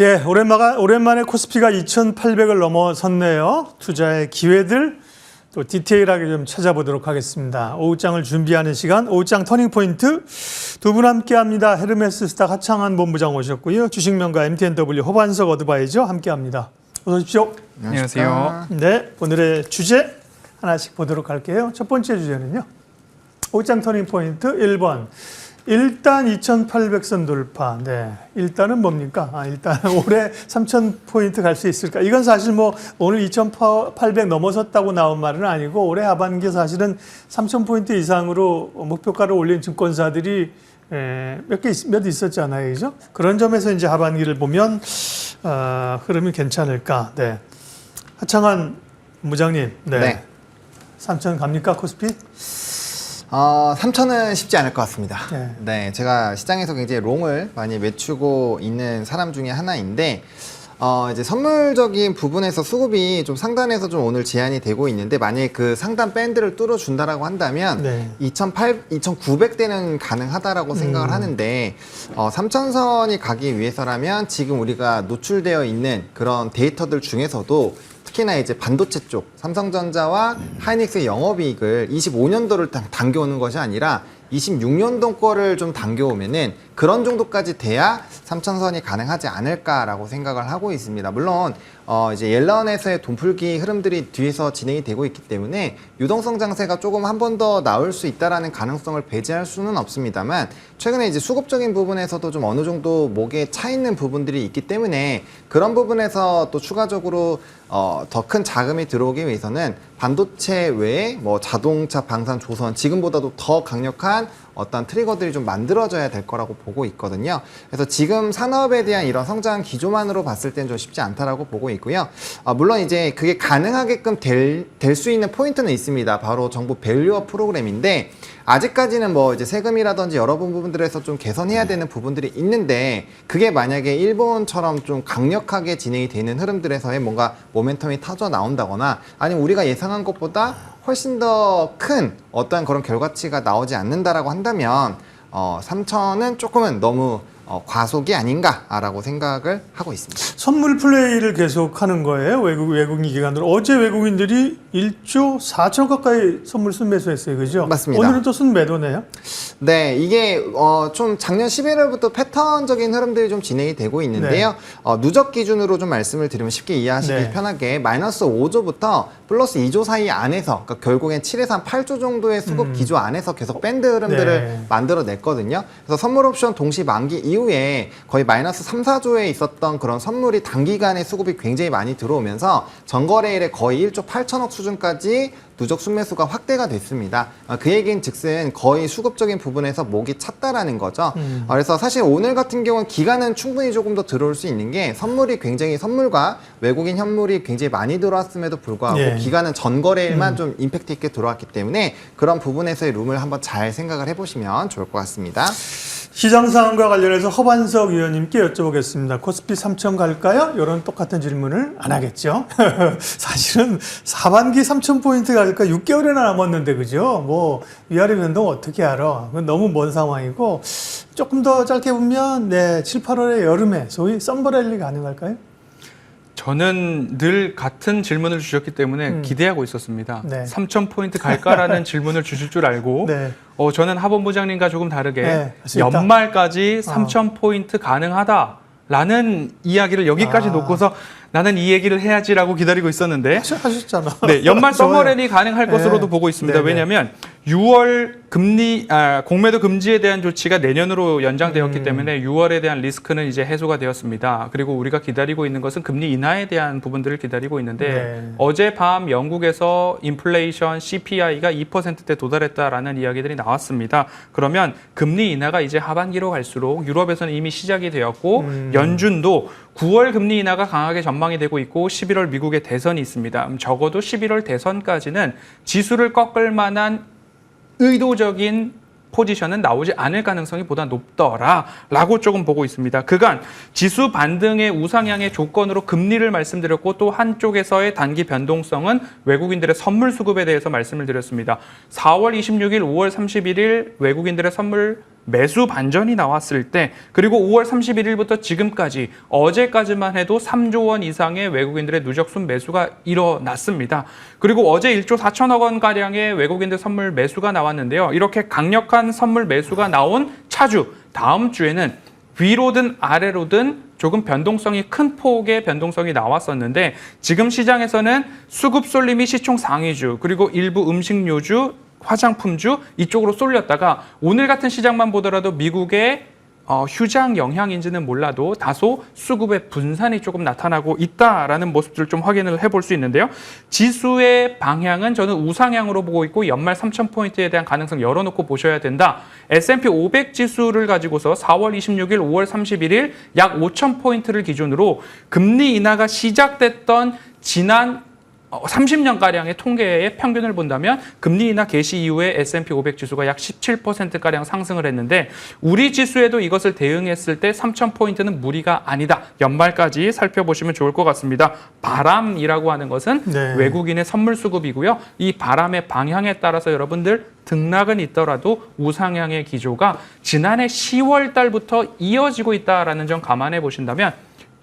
예, 오랜만에, 오랜만에 코스피가 2,800을 넘어섰네요. 투자의 기회들 또 디테일하게 좀 찾아보도록 하겠습니다. 오후장을 준비하는 시간, 오후장 터닝포인트 두 분 함께 합니다. 헤르메스 스타 하창한 본부장 오셨고요. 주식명가 MTNW 호반석 어드바이저 함께 합니다. 어서 오십시오. 안녕하세요. 네, 오늘의 주제 하나씩 보도록 할게요. 첫 번째 주제는요. 오장 터닝 포인트 1번. 일단 2,800선 돌파. 네. 일단은 뭡니까? 아, 일단 올해 3,000포인트 갈 수 있을까? 이건 사실 뭐 오늘 2,800 넘어섰다고 나온 말은 아니고 올해 하반기에 사실은 3,000포인트 이상으로 목표가를 올린 증권사들이 에, 몇 개, 있- 몇 있었잖아요. 그죠? 그런 점에서 이제 하반기를 보면, 어, 흐름이 괜찮을까. 네. 하창한 무장님. 네. 네. 3,000 갑니까? 코스피? 어, 3천은 쉽지 않을 것 같습니다. 네. 네. 제가 시장에서 굉장히 롱을 많이 외추고 있는 사람 중에 하나인데, 어, 이제 선물적인 부분에서 수급이 좀 상단에서 좀 오늘 제한이 되고 있는데, 만약에 그 상단 밴드를 뚫어 준다라고 한다면, 네. 2,800, 2,900대는 가능하다라고 생각을 하는데, 어, 3천선이 가기 위해서라면 지금 우리가 노출되어 있는 그런 데이터들 중에서도 특히나 이제 반도체 쪽 삼성전자와 하이닉스의 영업이익을 25년도를 당겨오는 것이 아니라 26년도 거를 좀 당겨오면은 그런 정도까지 돼야 삼천선이 가능하지 않을까라고 생각을 하고 있습니다. 물론 어 이제 옐런에서의 돈풀기 흐름들이 뒤에서 진행이 되고 있기 때문에 유동성 장세가 조금 한 번 더 나올 수 있다라는 가능성을 배제할 수는 없습니다만 최근에 이제 수급적인 부분에서도 좀 어느 정도 목에 차 있는 부분들이 있기 때문에 그런 부분에서 또 추가적으로 어, 더 큰 자금이 들어오기 위해서는 반도체 외에 뭐 자동차, 방산, 조선 지금보다도 더 강력한 어떤 트리거들이 좀 만들어져야 될 거라고 보고 있거든요. 그래서 지금 산업에 대한 이런 성장 기조만으로 봤을 땐좀 쉽지 않다라고 보고 있고요. 아, 물론 이제 그게 가능하게끔 될 수 있는 포인트는 있습니다. 바로 정부 밸류업 프로그램인데 아직까지는 뭐 이제 세금이라든지 여러 부분들에서 좀 개선해야 되는 부분들이 있는데 그게 만약에 일본처럼 좀 강력하게 진행이 되는 흐름들에서의 뭔가 모멘텀이 터져 나온다거나 아니면 우리가 예상한 것보다 훨씬 더 큰 어떠한 그런 결과치가 나오지 않는다라고 한다면 어, 3천은 조금은 너무 어, 과속이 아닌가라고 생각을 하고 있습니다. 선물 플레이를 계속 하는 거예요. 외국, 외국인 기관으로. 어제 외국인들이 1조 4천 가까이 선물 순매수했어요. 그죠? 맞습니다. 오늘은 또 순매도네요. 네, 이게 어, 좀 작년 11월부터 패턴적인 흐름들이 좀 진행이 되고 있는데요. 어, 누적 기준으로 좀 말씀을 드리면 쉽게 이해하시기 네. 편하게 마이너스 5조부터 플러스 2조 사이 안에서 그러니까 결국엔 7에서 한 8조 정도의 수급 기조 안에서 계속 밴드 흐름들을 음. 네. 만들어냈거든요. 그래서 선물 옵션 동시 만기 이후에 거의 마이너스 3, 4조에 있었던 그런 선물이 단기간에 수급이 굉장히 많이 들어오면서 전거래일에 거의 1조 8천억 수준까지 누적 순매수가 확대가 됐습니다. 어, 그 얘기는 즉슨 거의 수급적인 부분에서 목이 찼다라는 거죠. 음. 어, 그래서 사실 오늘 같은 경우는 기간은 충분히 조금 더 들어올 수 있는 게 선물이 굉장히 선물과 외국인 현물이 굉장히 많이 들어왔음에도 불구하고 예. 음. 기간은 전거래일만 좀 임팩트 있게 들어왔기 때문에 그런 부분에서의 룸을 한번 잘 생각을 해보시면 좋을 것 같습니다. 시장 상황과 관련해서 허반석 의원님께 여쭤보겠습니다. 코스피 3천 갈까요? 이런 똑같은 질문을 안 하겠죠. 사실은 하반기 3천 포인트 갈까 6개월이나 남았는데 그죠? 뭐 위아래 변동 어떻게 알아? 그건 너무 먼 상황이고 조금 더 짧게 보면 네 7, 8월의 여름에 소위 썸버랠리 가능할까요? 저는 늘 같은 질문을 주셨기 때문에 음. 기대하고 있었습니다. 네. 3천 포인트 갈까라는 질문을 주실 줄 알고 네. 어, 저는 하본부장님과 조금 다르게 네. 연말까지 어. 3천 포인트 가능하다 라는 이야기를 여기까지 아. 놓고서 나는 이 얘기를 해야지라고 기다리고 있었는데 하셨- 하셨잖아. 네, 연말. 서머랜이 가능할 네. 것으로도 보고 있습니다. 네, 네. 왜냐하면 6월 금리 아, 공매도 금지에 대한 조치가 내년으로 연장되었기 음. 때문에 6월에 대한 리스크는 이제 해소가 되었습니다. 그리고 우리가 기다리고 있는 것은 금리 인하에 대한 부분들을 기다리고 있는데 네. 어젯밤 영국에서 인플레이션 CPI가 2%대 도달했다라는 이야기들이 나왔습니다. 그러면 금리 인하가 이제 하반기로 갈수록 유럽에서는 이미 시작이 되었고 음. 연준도 9월 금리 인하가 강하게 전망이 되고 있고 11월 미국의 대선이 있습니다. 음, 적어도 11월 대선까지는 지수를 꺾을 만한 의도적인 포지션은 나오지 않을 가능성이 보다 높더라라고 조금 보고 있습니다. 그간 지수 반등의 우상향의 조건으로 금리를 말씀드렸고 또 한쪽에서의 단기 변동성은 외국인들의 선물 수급에 대해서 말씀을 드렸습니다. 4월 26일, 5월 31일 외국인들의 선물 매수 반전이 나왔을 때 그리고 5월 31일부터 지금까지 어제까지만 해도 3조 원 이상의 외국인들의 누적 순 매수가 일어났습니다. 그리고 어제 1조 4천억 원 가량의 외국인들 선물 매수가 나왔는데요. 이렇게 강력한 선물 매수가 나온 차주 다음 주에는 위로든 아래로든 조금 변동성이 큰 폭의 변동성이 나왔었는데 지금 시장에서는 수급 쏠림이 시총 상위주 그리고 일부 음식료주 화장품주 이쪽으로 쏠렸다가 오늘 같은 시장만 보더라도 미국의 어, 휴장 영향인지는 몰라도 다소 수급의 분산이 조금 나타나고 있다라는 모습들을 좀 확인을 해볼 수 있는데요. 지수의 방향은 저는 우상향으로 보고 있고 연말 3,000포인트에 대한 가능성 열어놓고 보셔야 된다. S&P 500 지수를 가지고서 4월 26일, 5월 31일 약 5,000포인트를 기준으로 금리 인하가 시작됐던 지난 30년가량의 통계의 평균을 본다면 금리 인하 개시 이후에 S&P 500 지수가 약 17%가량 상승을 했는데 우리 지수에도 이것을 대응했을 때 3,000포인트는 무리가 아니다. 연말까지 살펴보시면 좋을 것 같습니다. 바람이라고 하는 것은 네. 외국인의 선물 수급이고요. 이 바람의 방향에 따라서 여러분들 등락은 있더라도 우상향의 기조가 지난해 10월 달부터 이어지고 있다라는 점 감안해 보신다면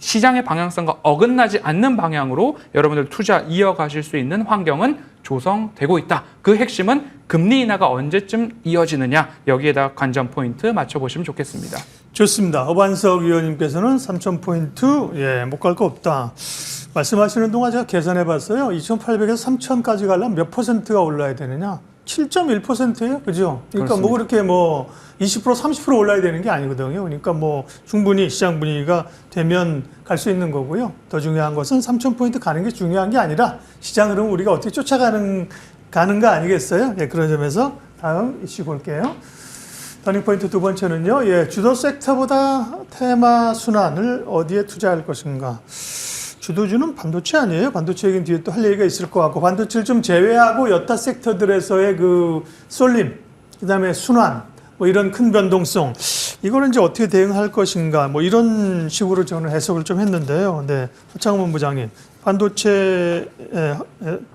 시장의 방향성과 어긋나지 않는 방향으로 여러분들 투자 이어가실 수 있는 환경은 조성되고 있다. 그 핵심은 금리 인하가 언제쯤 이어지느냐 여기에다 관전 포인트 맞춰보시면 좋겠습니다. 좋습니다. 허반석 위원님께서는 3,000포인트, 예, 못 갈 거 없다. 말씀하시는 동안 제가 계산해 봤어요. 2,800에서 3,000까지 가려면 몇 퍼센트가 올라야 되느냐? 7.1%예요. 그죠? 그러니까 뭐 그렇게 뭐 20% 30% 올라야 되는 게 아니거든요. 그러니까 뭐 충분히 시장 분위기가 되면 갈 수 있는 거고요. 더 중요한 것은 3,000포인트 가는 게 중요한 게 아니라 시장 흐름 우리가 어떻게 쫓아가는 가는 거 아니겠어요? 예, 그런 점에서 다음 이슈 볼게요. 터닝 포인트 두 번째는요. 예, 주도 섹터보다 테마 순환을 어디에 투자할 것인가? 주도주는 반도체 아니에요? 반도체 얘기는 뒤에 또 할 얘기가 있을 것 같고 반도체를 좀 제외하고 여타 섹터들에서의 그 쏠림, 그 다음에 순환, 뭐 이런 큰 변동성 이거는 이제 어떻게 대응할 것인가 뭐 이런 식으로 저는 해석을 좀 했는데요. 네, 허창문 부장님 반도체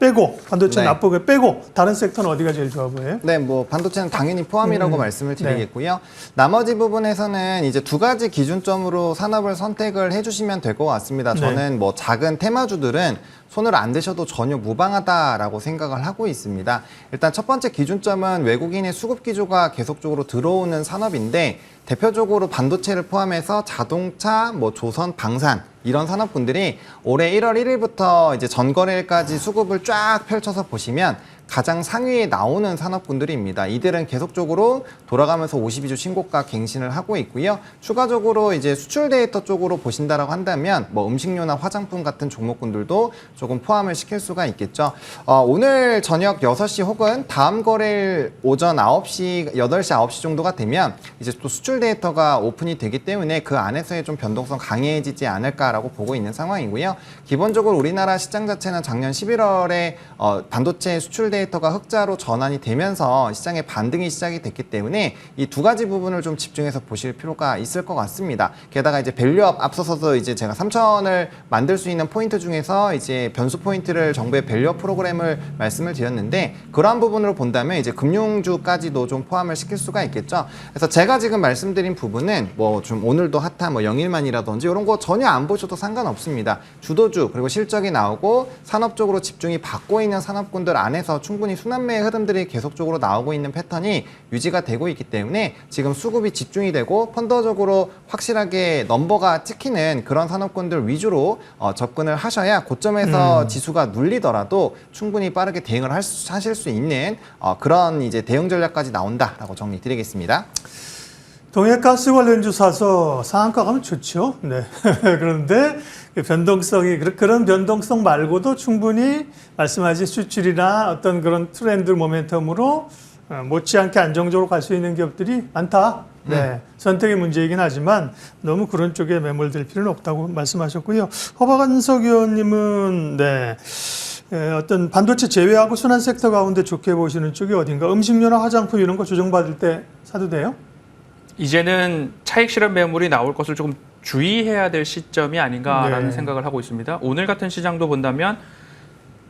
빼고 반도체 네. 나쁘게 빼고 다른 섹터는 어디가 제일 좋아 보여요? 네, 뭐 반도체는 당연히 포함이라고 음, 말씀을 드리겠고요. 나머지 부분에서는 이제 두 가지 기준점으로 산업을 선택을 해주시면 될 것 같습니다. 네. 저는 뭐 작은 테마주들은 손을 안 대셔도 전혀 무방하다라고 생각을 하고 있습니다. 일단 첫 번째 기준점은 외국인의 수급 기조가 계속적으로 들어오는 산업인데 대표적으로 반도체를 포함해서 자동차, 뭐 조선, 방산 이런 산업군들이 올해 1월 1일부터 이제 전거래일까지 수급을 쫙 펼쳐서 보시면 가장 상위에 나오는 산업군들입니다. 이들은 계속적으로 돌아가면서 52주 신고가 갱신을 하고 있고요. 추가적으로 이제 수출 데이터 쪽으로 보신다라고 한다면 뭐 음식료나 화장품 같은 종목군들도 조금 포함을 시킬 수가 있겠죠. 어, 오늘 저녁 6시 혹은 다음 거래일 오전 9시, 8시, 9시 정도가 되면 이제 또 수출 데이터가 오픈이 되기 때문에 그 안에서의 좀 변동성 강해지지 않을까라고 보고 있는 상황이고요. 기본적으로 우리나라 시장 자체는 작년 11월에 어, 반도체 수출 데이터 가 흑자로 전환이 되면서 시장의 반등이 시작이 됐기 때문에 이 두 가지 부분을 좀 집중해서 보실 필요가 있을 것 같습니다. 게다가 이제 밸류업 앞서서도 이제 제가 3천을 만들 수 있는 포인트 중에서 이제 변수 포인트를 정부의 밸류업 프로그램을 말씀을 드렸는데 그러한 부분으로 본다면 이제 금융주까지도 좀 포함을 시킬 수가 있겠죠. 그래서 제가 지금 말씀드린 부분은 뭐 좀 오늘도 핫한 뭐 영일만이라든지 이런 거 전혀 안 보셔도 상관없습니다. 주도주 그리고 실적이 나오고 산업적으로 집중이 받고 있는 산업군들 안에서 충분히 순환매의 흐름들이 계속적으로 나오고 있는 패턴이 유지가 되고 있기 때문에 지금 수급이 집중이 되고 펀더적으로 확실하게 넘버가 찍히는 그런 산업군들 위주로 어, 접근을 하셔야 고점에서 지수가 눌리더라도 충분히 빠르게 대응을 할 수- 하실 수 있는 어, 그런 이제 대응 전략까지 나온다라고 정리드리겠습니다. 동해가스 관련주 사서 상한가 가면 좋죠. 네. 그런데 그 변동성이 그런- 변동성 말고도 충분히 말씀하신 수출이나 어떤 그런 트렌드 모멘텀으로 어, 못지않게 안정적으로 갈 수 있는 기업들이 많다. 네. 선택의 문제이긴 하지만 너무 그런 쪽에 매몰될 필요는 없다고 말씀하셨고요. 허박한석 의원님은 네. 에, 어떤 반도체 제외하고 순환 섹터 가운데 좋게 보시는 쪽이 어딘가? 음식료나 화장품 이런 거 조정받을 때 사도 돼요? 이제는 차익 실현 매물이 나올 것을 조금 주의해야 될 시점이 아닌가라는 네. 생각을 하고 있습니다. 오늘 같은 시장도 본다면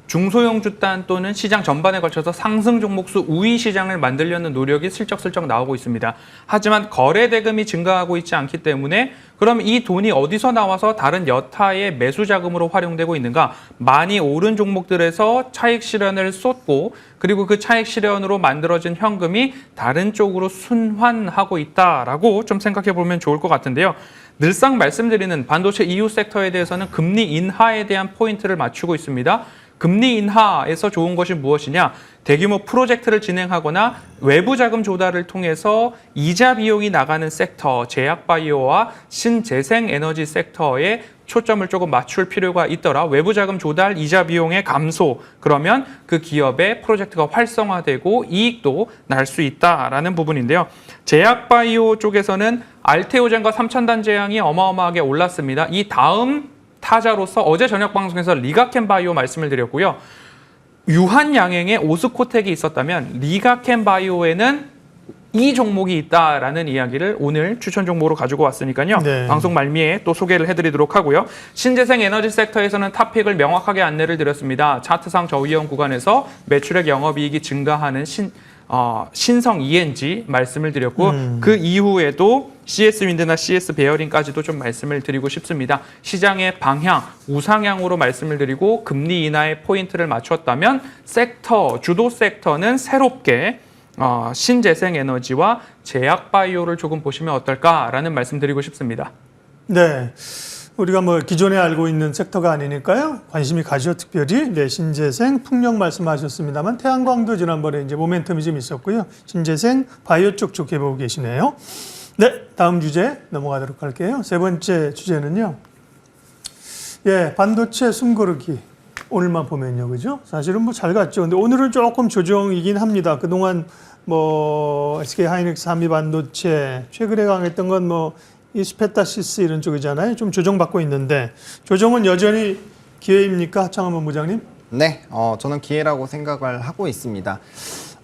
중소형 주단 또는 시장 전반에 걸쳐서 상승 종목수 우위 시장을 만들려는 노력이 슬쩍슬쩍 나오고 있습니다. 하지만 거래 대금이 증가하고 있지 않기 때문에 그럼 이 돈이 어디서 나와서 다른 여타의 매수 자금으로 활용되고 있는가? 많이 오른 종목들에서 차익 실현을 쏟고 그리고 그 차익 실현으로 만들어진 현금이 다른 쪽으로 순환하고 있다라고 좀 생각해 보면 좋을 것 같은데요. 늘상 말씀드리는 반도체 이후 섹터에 대해서는 금리 인하에 대한 포인트를 맞추고 있습니다. 금리 인하에서 좋은 것이 무엇이냐? 대규모 프로젝트를 진행하거나 외부 자금 조달을 통해서 이자 비용이 나가는 섹터, 제약 바이오와 신재생 에너지 섹터에 초점을 조금 맞출 필요가 있더라. 외부 자금 조달, 이자 비용의 감소. 그러면 그 기업의 프로젝트가 활성화되고 이익도 날 수 있다라는 부분인데요. 제약 바이오 쪽에서는 알테오젠과 삼천단 제약이 어마어마하게 올랐습니다. 이 다음 타자로서 어제 저녁 방송에서 리가켄 바이오 말씀을 드렸고요. 유한 양행의 오스코텍이 있었다면 리가켄 바이오에는 이 종목이 있다라는 이야기를 오늘 추천 종목으로 가지고 왔으니까요. 네. 방송 말미에 또 소개를 해드리도록 하고요. 신재생 에너지 섹터에서는 탑픽을 명확하게 안내를 드렸습니다. 차트상 저위험 구간에서 매출액 영업이익이 증가하는 신 어, 신성 ENG 말씀을 드렸고 음. 그 이후에도 CS 윈드나 CS 베어링까지도 좀 말씀을 드리고 싶습니다. 시장의 방향 우상향으로 말씀을 드리고 금리 인하의 포인트를 맞췄다면 섹터 주도 섹터는 새롭게 어, 신재생 에너지와 제약 바이오를 조금 보시면 어떨까라는 말씀드리고 싶습니다. 네. 우리가 뭐 기존에 알고 있는 섹터가 아니니까요. 관심이 가죠. 특별히 네, 신재생, 풍력 말씀하셨습니다만 태양광도 지난번에 이제 모멘텀이 좀 있었고요. 신재생, 바이오 쪽 좋게 보고 계시네요. 네, 다음 주제 넘어가도록 할게요. 세 번째 주제는요. 예, 반도체 숨고르기. 오늘만 보면요, 그죠? 사실은 뭐 잘 갔죠. 근데 오늘은 조금 조정이긴 합니다. 그동안 뭐 SK 하이닉스 한미 반도체 최근에 강했던 건 뭐 이스페타시스 이런 쪽이잖아요. 좀 조정받고 있는데 조정은 여전히 기회입니까, 창원 본 부장님? 네, 어, 저는 기회라고 생각을 하고 있습니다.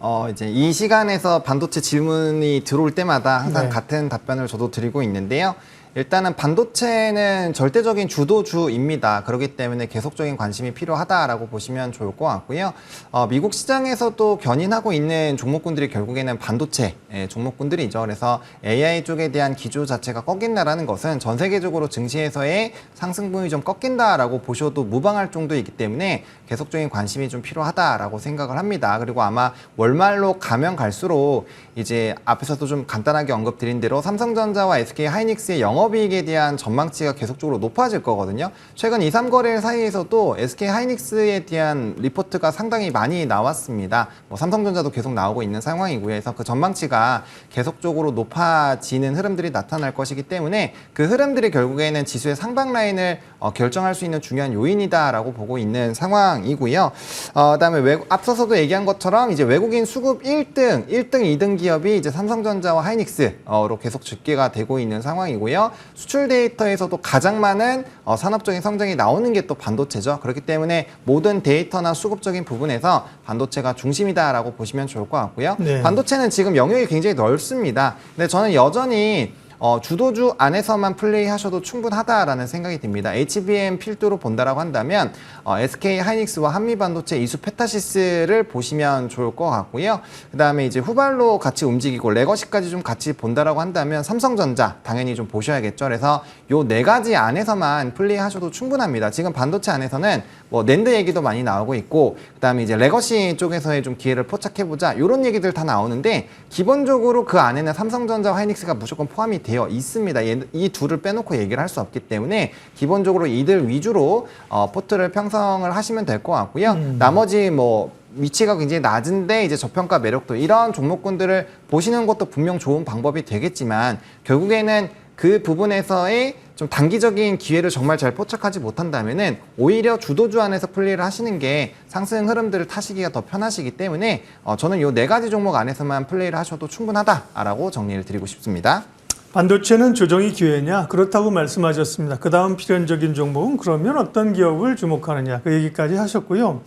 어, 이제 이 시간에서 반도체 질문이 들어올 때마다 항상 네. 같은 답변을 저도 드리고 있는데요. 일단은 반도체는 절대적인 주도주입니다. 그렇기 때문에 계속적인 관심이 필요하다라고 보시면 좋을 것 같고요. 어, 미국 시장에서도 견인하고 있는 종목군들이 결국에는 반도체 예, 종목군들이죠. 그래서 AI 쪽에 대한 기조 자체가 꺾인다라는 것은 전 세계적으로 증시에서의 상승분이 좀 꺾인다라고 보셔도 무방할 정도이기 때문에 계속적인 관심이 좀 필요하다라고 생각을 합니다. 그리고 아마 월말로 가면 갈수록 이제 앞에서도 좀 간단하게 언급드린 대로 삼성전자와 SK 하이닉스의 영업 이익에 대한 전망치가 계속적으로 높아질 거거든요. 최근 2, 3거래일 사이에서도 SK 하이닉스에 대한 리포트가 상당히 많이 나왔습니다. 뭐 삼성전자도 계속 나오고 있는 상황이고요. 그래서 그 전망치가 계속적으로 높아지는 흐름들이 나타날 것이기 때문에 그 흐름들이 결국에는 지수의 상방 라인을 어, 결정할 수 있는 중요한 요인이다라고 보고 있는 상황이고요. 어, 그다음에 외국, 앞서서도 얘기한 것처럼 이제 외국인 수급 1등, 1등, 2등 기업이 이제 삼성전자와 하이닉스로 계속 집계가 되고 있는 상황이고요. 수출 데이터에서도 가장 많은 어, 산업적인 성장이 나오는 게 또 반도체죠. 그렇기 때문에 모든 데이터나 수급적인 부분에서 반도체가 중심이다라고 보시면 좋을 것 같고요. 네. 반도체는 지금 영역이 굉장히 넓습니다. 근데 저는 여전히 어, 주도주 안에서만 플레이하셔도 충분하다라는 생각이 듭니다. HBM 필두로 본다라고 한다면 어, SK 하이닉스와 한미반도체 이수 페타시스를 보시면 좋을 것 같고요. 그 다음에 이제 후발로 같이 움직이고 레거시까지 좀 같이 본다라고 한다면 삼성전자 당연히 좀 보셔야겠죠. 그래서 요 네 가지 안에서만 플레이하셔도 충분합니다. 지금 반도체 안에서는 뭐 낸드 얘기도 많이 나오고 있고 그 다음에 이제 레거시 쪽에서의 좀 기회를 포착해보자 이런 얘기들 다 나오는데 기본적으로 그 안에는 삼성전자, 하이닉스가 무조건 포함이 되어 있습니다. 얘- 이 둘을 빼놓고 얘기를 할 수 없기 때문에 기본적으로 이들 위주로 어, 포트를 편성을 하시면 될 것 같고요. 나머지 뭐 위치가 굉장히 낮은데 이제 저평가 매력도 이런 종목군들을 보시는 것도 분명 좋은 방법이 되겠지만 결국에는 그 부분에서의 좀 단기적인 기회를 정말 잘 포착하지 못한다면은 오히려 주도주 안에서 플레이를 하시는 게 상승 흐름들을 타시기가 더 편하시기 때문에 어, 저는 이네 가지 종목 안에서만 플레이를 하셔도 충분하다라고 정리를 드리고 싶습니다. 반도체는 조정이 기회냐? 그렇다고 말씀하셨습니다. 그 다음 필연적인 종목은 그러면 어떤 기업을 주목하느냐? 그 얘기까지 하셨고요.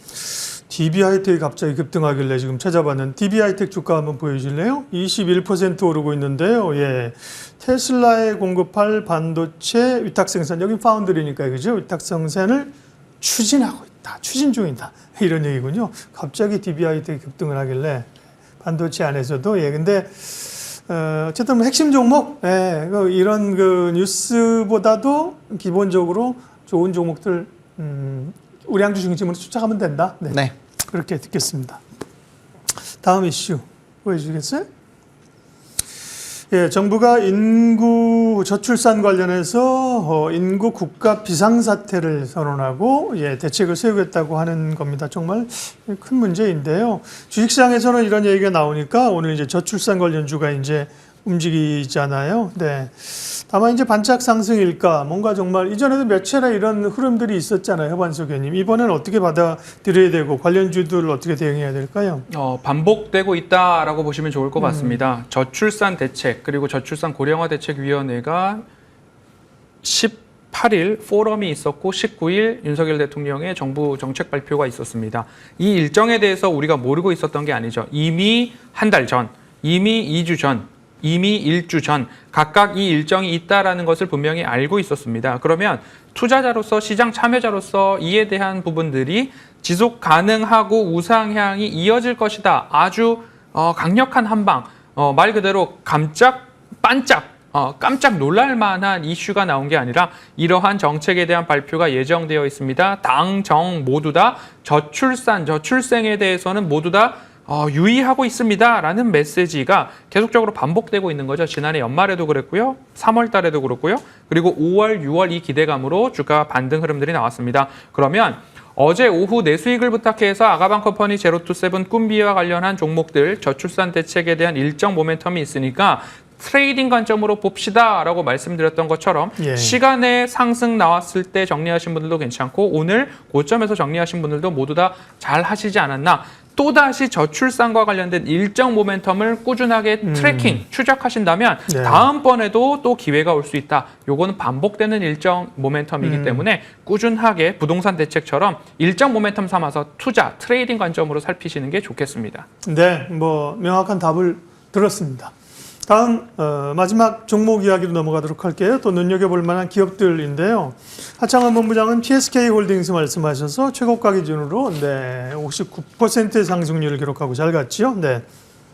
DB 하이텍이 갑자기 급등하길래 지금 찾아봤는데 DB 하이텍 주가 한번 보여주실래요? 21% 오르고 있는데요. 예. 테슬라에 공급할 반도체 위탁 생산 여기 파운드리니까 그죠? 위탁 생산을 추진하고 있다, 추진 중이다 이런 얘기군요. 갑자기 되게 급등을 하길래 반도체 안에서도 예 근데 어, 어쨌든 뭐 핵심 종목 예, 그 이런 그 뉴스보다도 기본적으로 좋은 종목들 음, 우량주 중심으로 추적하면 된다. 네. 네. 그렇게 듣겠습니다. 다음 이슈 보여주시겠어요? 예, 정부가 인구 저출산 관련해서 어, 인구 국가 비상사태를 선언하고 예, 대책을 세우겠다고 하는 겁니다. 정말 큰 문제인데요. 주식시장에서는 이런 얘기가 나오니까 오늘 이제 저출산 관련주가 이제 움직이잖아요. 네. 다만 이제 반짝 상승일까? 뭔가 정말 이전에도 몇 차례 이런 흐름들이 있었잖아요, 의원님. 이번에는 어떻게 받아들여야 되고 관련주들 어떻게 대응해야 될까요? 어, 반복되고 있다라고 보시면 좋을 것 같습니다. 저출산 대책 그리고 저출산 고령화 대책위원회가 18일 포럼이 있었고 19일 윤석열 대통령의 정부 정책 발표가 있었습니다. 이 일정에 대해서 우리가 모르고 있었던 게 아니죠. 이미 한 달 전, 이미 2주 전, 이미 일주 전 각각 이 일정이 있다라는 것을 분명히 알고 있었습니다. 그러면 투자자로서 시장 참여자로서 이에 대한 부분들이 지속 가능하고 우상향이 이어질 것이다. 아주 어, 강력한 한방, 어, 말 그대로 깜짝 반짝 어, 깜짝 놀랄 만한 이슈가 나온 게 아니라 이러한 정책에 대한 발표가 예정되어 있습니다. 당, 정 모두 다 저출산, 저출생에 대해서는 모두 다 어, 유의하고 있습니다라는 메시지가 계속적으로 반복되고 있는 거죠. 지난해 연말에도 그랬고요. 3월 달에도 그렇고요. 그리고 5월, 6월 이 기대감으로 주가 반등 흐름들이 나왔습니다. 그러면 어제 오후 내 수익을 부탁해서 아가방 컴퍼니 제로투세븐 꿈비와 관련한 종목들 저출산 대책에 대한 일정 모멘텀이 있으니까 트레이딩 관점으로 봅시다라고 말씀드렸던 것처럼 예. 시간에 상승 나왔을 때 정리하신 분들도 괜찮고 오늘 고점에서 정리하신 분들도 모두 다 잘 하시지 않았나 또다시 저출산과 관련된 일정 모멘텀을 꾸준하게 트래킹, 추적하신다면 네. 다음번에도 또 기회가 올 수 있다. 요거는 반복되는 일정 모멘텀이기 음. 때문에 꾸준하게 부동산 대책처럼 일정 모멘텀 삼아서 투자, 트레이딩 관점으로 살피시는 게 좋겠습니다. 네, 뭐 명확한 답을 들었습니다. 다음 어, 마지막 종목 이야기로 넘어가도록 할게요. 또 눈여겨볼 만한 기업들인데요. 하창원 본부장은 PSK 홀딩스 말씀하셔서 최고가 기준으로 네, 59%의 상승률을 기록하고 잘 갔지요. 네,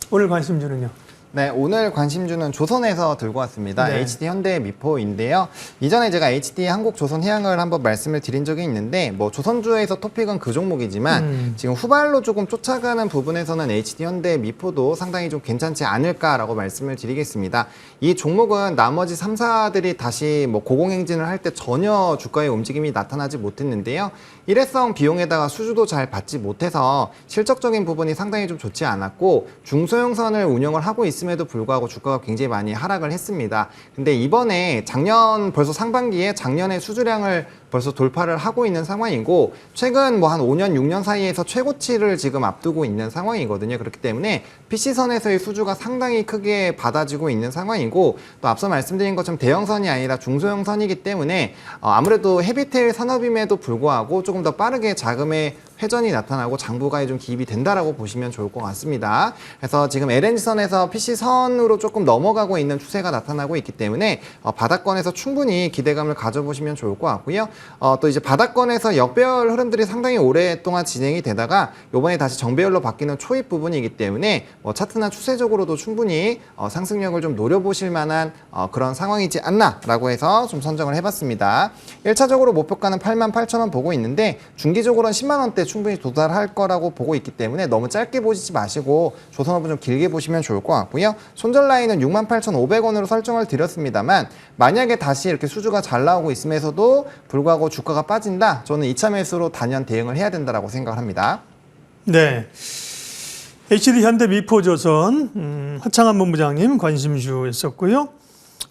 오늘 관심주는요. 네, 오늘 관심주는 조선에서 들고 왔습니다. 네. HD 현대 미포인데요. 이전에 제가 HD 한국 조선 해양을 한번 말씀을 드린 적이 있는데 뭐 조선주에서 토픽은 그 종목이지만 음. 지금 후발로 조금 쫓아가는 부분에서는 HD 현대 미포도 상당히 좀 괜찮지 않을까라고 말씀을 드리겠습니다. 이 종목은 나머지 3사들이 다시 뭐 고공행진을 할 때 전혀 주가의 움직임이 나타나지 못했는데요. 일회성 비용에다가 수주도 잘 받지 못해서 실적적인 부분이 상당히 좀 좋지 않았고 중소형선을 운영을 하고 있 음에도 불구하고 주가가 굉장히 많이 하락을 했습니다. 근데 이번에 작년 벌써 상반기에 작년의 수주량을 벌써 돌파를 하고 있는 상황이고 최근 뭐 한 5년, 6년 사이에서 최고치를 지금 앞두고 있는 상황이거든요. 그렇기 때문에 PC선에서의 수주가 상당히 크게 받아지고 있는 상황이고 또 앞서 말씀드린 것처럼 대형선이 아니라 중소형선이기 때문에 어, 아무래도 헤비테일 산업임에도 불구하고 조금 더 빠르게 자금의 회전이 나타나고 장부가에 좀 기입이 된다라고 보시면 좋을 것 같습니다. 그래서 지금 LNG선에서 PC선으로 조금 넘어가고 있는 추세가 나타나고 있기 때문에 어, 바닥권에서 충분히 기대감을 가져보시면 좋을 것 같고요. 어, 또 이제 바닥권에서 역배열 흐름들이 상당히 오랫동안 진행이 되다가 요번에 다시 정배열로 바뀌는 초입 부분이기 때문에 뭐 차트나 추세적으로도 충분히 어, 상승력을 좀 노려보실 만한 어, 그런 상황이지 않나라고 해서 좀 선정을 해봤습니다. 1차적으로 목표가는 8만 8천 원 보고 있는데 중기적으로는 10만 원대 충분히 도달할 거라고 보고 있기 때문에 너무 짧게 보시지 마시고 조선업은 좀 길게 보시면 좋을 것 같고요. 손절 라인은 6만 8,500원으로 설정을 드렸습니다만 만약에 다시 이렇게 수주가 잘 나오고 있음에서도 불 구하고 주가가 빠진다. 저는 2차 매수로 단연 대응을 해야 된다라고 생각을 합니다. 네. HD 현대 미포조선 음, 하창한 본부장님 관심주였었고요.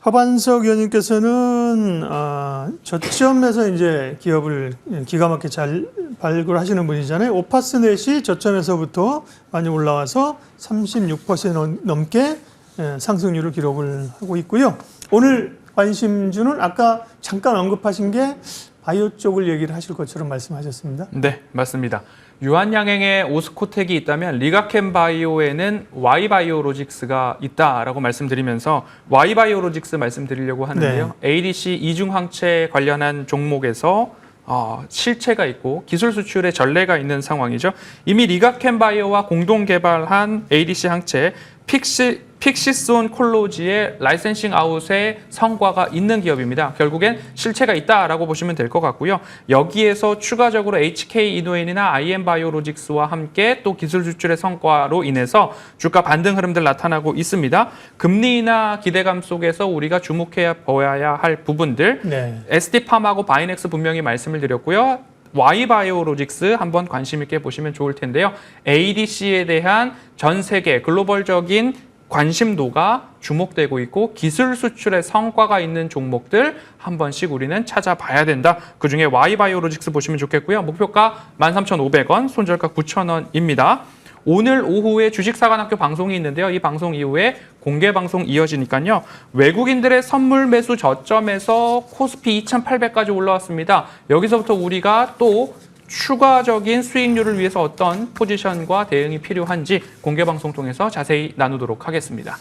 허반석 의원님께서는 아, 저점에서 이제 기업을 기가 막히게 잘 발굴하시는 분이잖아요. 오파스 넷이 저점에서부터 많이 올라와서 36% 넘- 넘게 예, 상승률을 기록을 하고 있고요. 오늘 관심주는 아까 잠깐 언급하신 게 바이오 쪽을 얘기를 하실 것처럼 말씀하셨습니다. 네, 맞습니다. 유한양행에 오스코텍이 있다면 리가켄 바이오에는 Y바이오로직스가 있다라고 말씀드리면서 Y바이오로직스 말씀드리려고 하는데요. ADC 이중항체 관련한 종목에서 어, 실체가 있고 기술 수출의 전례가 있는 상황이죠. 이미 리가켄바이오와 공동 개발한 ADC 항체 픽시 픽시손 콜로지의 라이센싱 아웃의 성과가 있는 기업입니다. 결국엔 실체가 있다라고 보시면 될 것 같고요. 여기에서 추가적으로 HK 이노엔이나 IM 바이오로직스와 함께 또 기술 수출의 성과로 인해서 주가 반등 흐름들 나타나고 있습니다. 금리 인하 기대감 속에서 우리가 주목해 보아야 할 부분들 네. SD팜하고 바이넥스 분명히 말씀을 드렸고요. Y바이오로직스 한번 관심 있게 보시면 좋을 텐데요. ADC에 대한 전 세계 글로벌적인 관심도가 주목되고 있고 기술 수출의 성과가 있는 종목들 한 번씩 우리는 찾아봐야 된다. 그중에 Y바이오로직스 보시면 좋겠고요. 목표가 13,500원, 손절가 9,000원입니다. 오늘 오후에 주식사관학교 방송이 있는데요. 이 방송 이후에 공개 방송 이어지니까요. 외국인들의 선물 매수 저점에서 코스피 2,800까지 올라왔습니다. 여기서부터 우리가 또 추가적인 수익률을 위해서 어떤 포지션과 대응이 필요한지 공개 방송 통해서 자세히 나누도록 하겠습니다.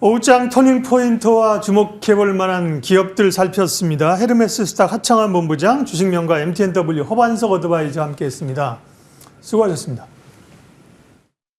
오장 터닝 포인트와 주목해 볼 만한 기업들 살폈습니다. 헤르메스 스탁 하창환 본부장, 주식명가 MTNW 허반석 어드바이저 함께 했습니다. 수고하셨습니다.